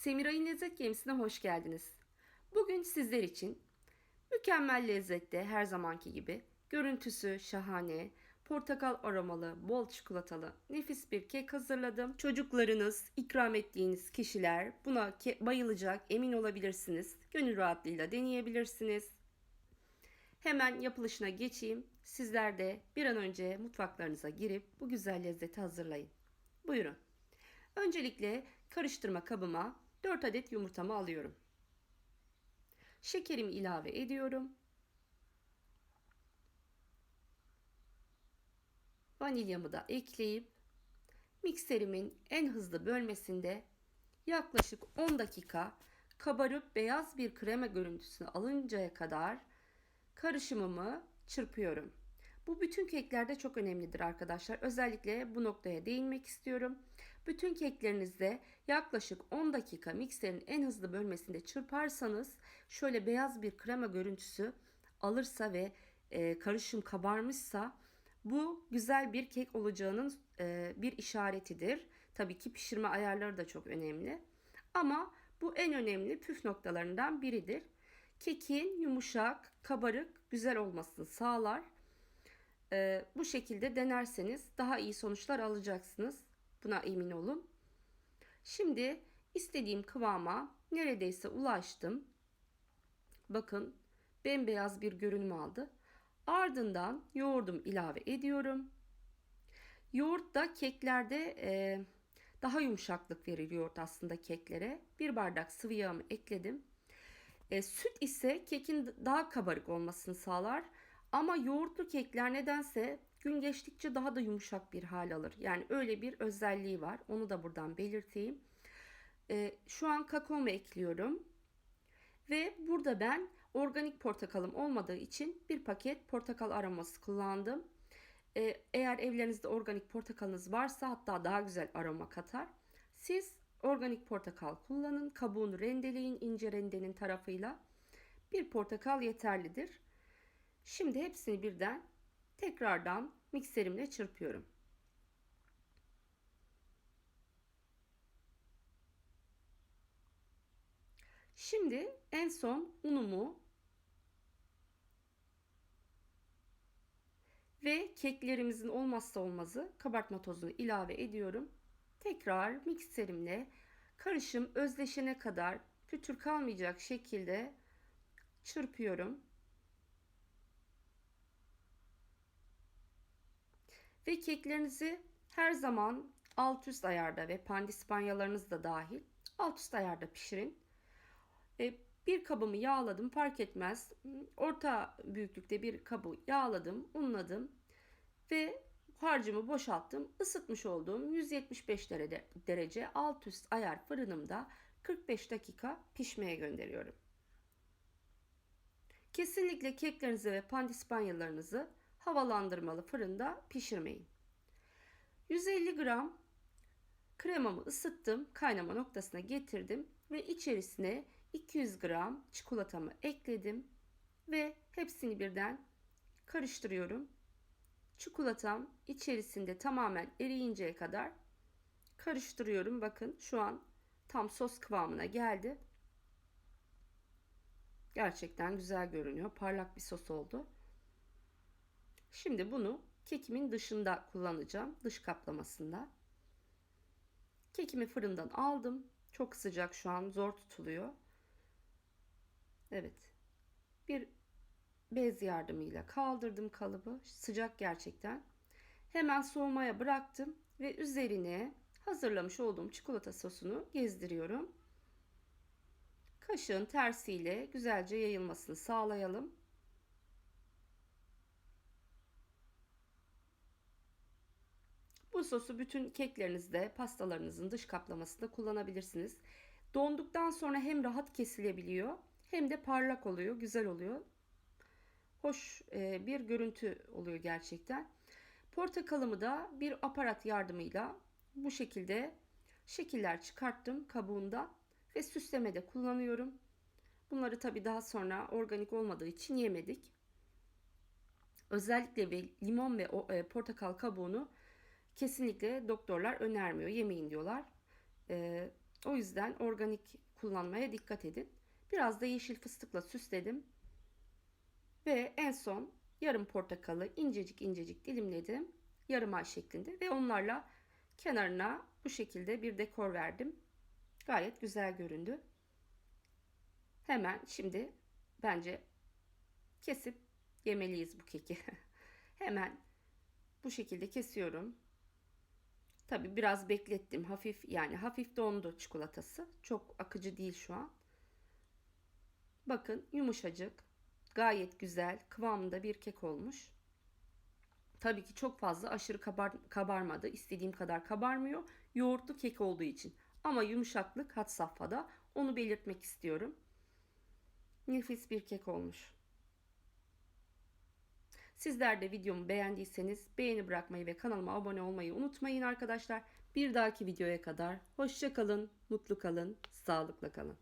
Semiray'ın Lezzet Gemisi'ne hoş geldiniz. Bugün sizler için mükemmel lezzette her zamanki gibi görüntüsü şahane, portakal aromalı, bol çikolatalı nefis bir kek hazırladım. Çocuklarınız, ikram ettiğiniz kişiler buna bayılacak emin olabilirsiniz. Gönül rahatlığıyla deneyebilirsiniz. Hemen yapılışına geçeyim. Sizler de bir an önce mutfaklarınıza girip bu güzel lezzeti hazırlayın. Buyurun. Öncelikle karıştırma kabıma 4 adet yumurtamı alıyorum. Şekerimi ilave ediyorum. Vanilyamı da ekleyip mikserimin en hızlı bölmesinde yaklaşık 10 dakika kabarıp beyaz bir krema görüntüsünü alıncaya kadar karışımımı çırpıyorum. Bu bütün keklerde çok önemlidir arkadaşlar. Özellikle bu noktaya değinmek istiyorum. Bütün keklerinizde yaklaşık 10 dakika mikserin en hızlı bölmesinde çırparsanız şöyle beyaz bir krema görüntüsü alırsa ve e, karışım kabarmışsa bu güzel bir kek olacağının e, bir işaretidir. Tabii ki pişirme ayarları da çok önemli. Ama bu en önemli püf noktalarından biridir. Kekin yumuşak, kabarık, güzel olmasını sağlar. Ee, bu şekilde denerseniz daha iyi sonuçlar alacaksınız. Buna emin olun. Şimdi istediğim kıvama neredeyse ulaştım. Bakın bembeyaz bir görünüm aldı. Ardından yoğurdum ilave ediyorum. Yoğurt da keklerde e, daha yumuşaklık verir yoğurt aslında keklere. Bir bardak sıvı yağımı ekledim. E, süt ise kekin daha kabarık olmasını sağlar. Ama yoğurtlu kekler nedense gün geçtikçe daha da yumuşak bir hal alır. Yani öyle bir özelliği var. Onu da buradan belirteyim. E, şu an kakaomu ekliyorum. Ve burada ben organik portakalım olmadığı için bir paket portakal aroması kullandım. E, eğer evlerinizde organik portakalınız varsa hatta daha güzel aroma katar. Siz organik portakal kullanın. Kabuğunu rendeleyin ince rendenin tarafıyla. Bir portakal yeterlidir. Şimdi hepsini birden tekrardan mikserimle çırpıyorum. Şimdi en son unumu ve keklerimizin olmazsa olmazı kabartma tozunu ilave ediyorum. Tekrar mikserimle karışım özleşene kadar pütür kalmayacak şekilde çırpıyorum. Ve keklerinizi her zaman alt üst ayarda ve pandispanyalarınız da dahil alt üst ayarda pişirin. E, bir kabımı yağladım fark etmez. Orta büyüklükte bir kabı yağladım, unladım ve harcımı boşalttım. Isıtmış olduğum 175 derece, derece alt üst ayar fırınımda 45 dakika pişmeye gönderiyorum. Kesinlikle keklerinizi ve pandispanyalarınızı havalandırmalı fırında pişirmeyin. 150 gram kremamı ısıttım, kaynama noktasına getirdim ve içerisine 200 gram çikolatamı ekledim ve hepsini birden karıştırıyorum. Çikolatam içerisinde tamamen eriyinceye kadar karıştırıyorum. Bakın şu an tam sos kıvamına geldi. Gerçekten güzel görünüyor. Parlak bir sos oldu. Şimdi bunu kekimin dışında kullanacağım. Dış kaplamasında. Kekimi fırından aldım. Çok sıcak şu an zor tutuluyor. Evet. Bir bez yardımıyla kaldırdım kalıbı. Sıcak gerçekten. Hemen soğumaya bıraktım ve üzerine hazırlamış olduğum çikolata sosunu gezdiriyorum. Kaşığın tersiyle güzelce yayılmasını sağlayalım. Bu sosu bütün keklerinizde, pastalarınızın dış kaplamasında kullanabilirsiniz. Donduktan sonra hem rahat kesilebiliyor hem de parlak oluyor, güzel oluyor. Hoş e, bir görüntü oluyor gerçekten. Portakalımı da bir aparat yardımıyla bu şekilde şekiller çıkarttım kabuğundan ve süslemede kullanıyorum. Bunları tabi daha sonra organik olmadığı için yemedik. Özellikle ve limon ve e, portakal kabuğunu kesinlikle doktorlar önermiyor. Yemeyin diyorlar. E, O yüzden organik kullanmaya dikkat edin. Biraz da yeşil fıstıkla süsledim. Ve en son yarım portakalı incecik incecik dilimledim. Yarım ay şeklinde ve onlarla kenarına bu şekilde bir dekor verdim. Gayet güzel göründü. Hemen şimdi bence kesip yemeliyiz bu keki. Hemen bu şekilde kesiyorum. Tabi biraz beklettim. Hafif yani hafif dondu çikolatası. Çok akıcı değil şu an. Bakın yumuşacık. Gayet güzel kıvamında bir kek olmuş. Tabii ki çok fazla aşırı kabar, kabarmadı. İstediğim kadar kabarmıyor. Yoğurtlu kek olduğu için. Ama yumuşaklık had safhada. Onu belirtmek istiyorum. Nefis bir kek olmuş. Sizler de videomu beğendiyseniz beğeni bırakmayı ve kanalıma abone olmayı unutmayın arkadaşlar. Bir dahaki videoya kadar hoşça kalın, mutlu kalın, sağlıkla kalın.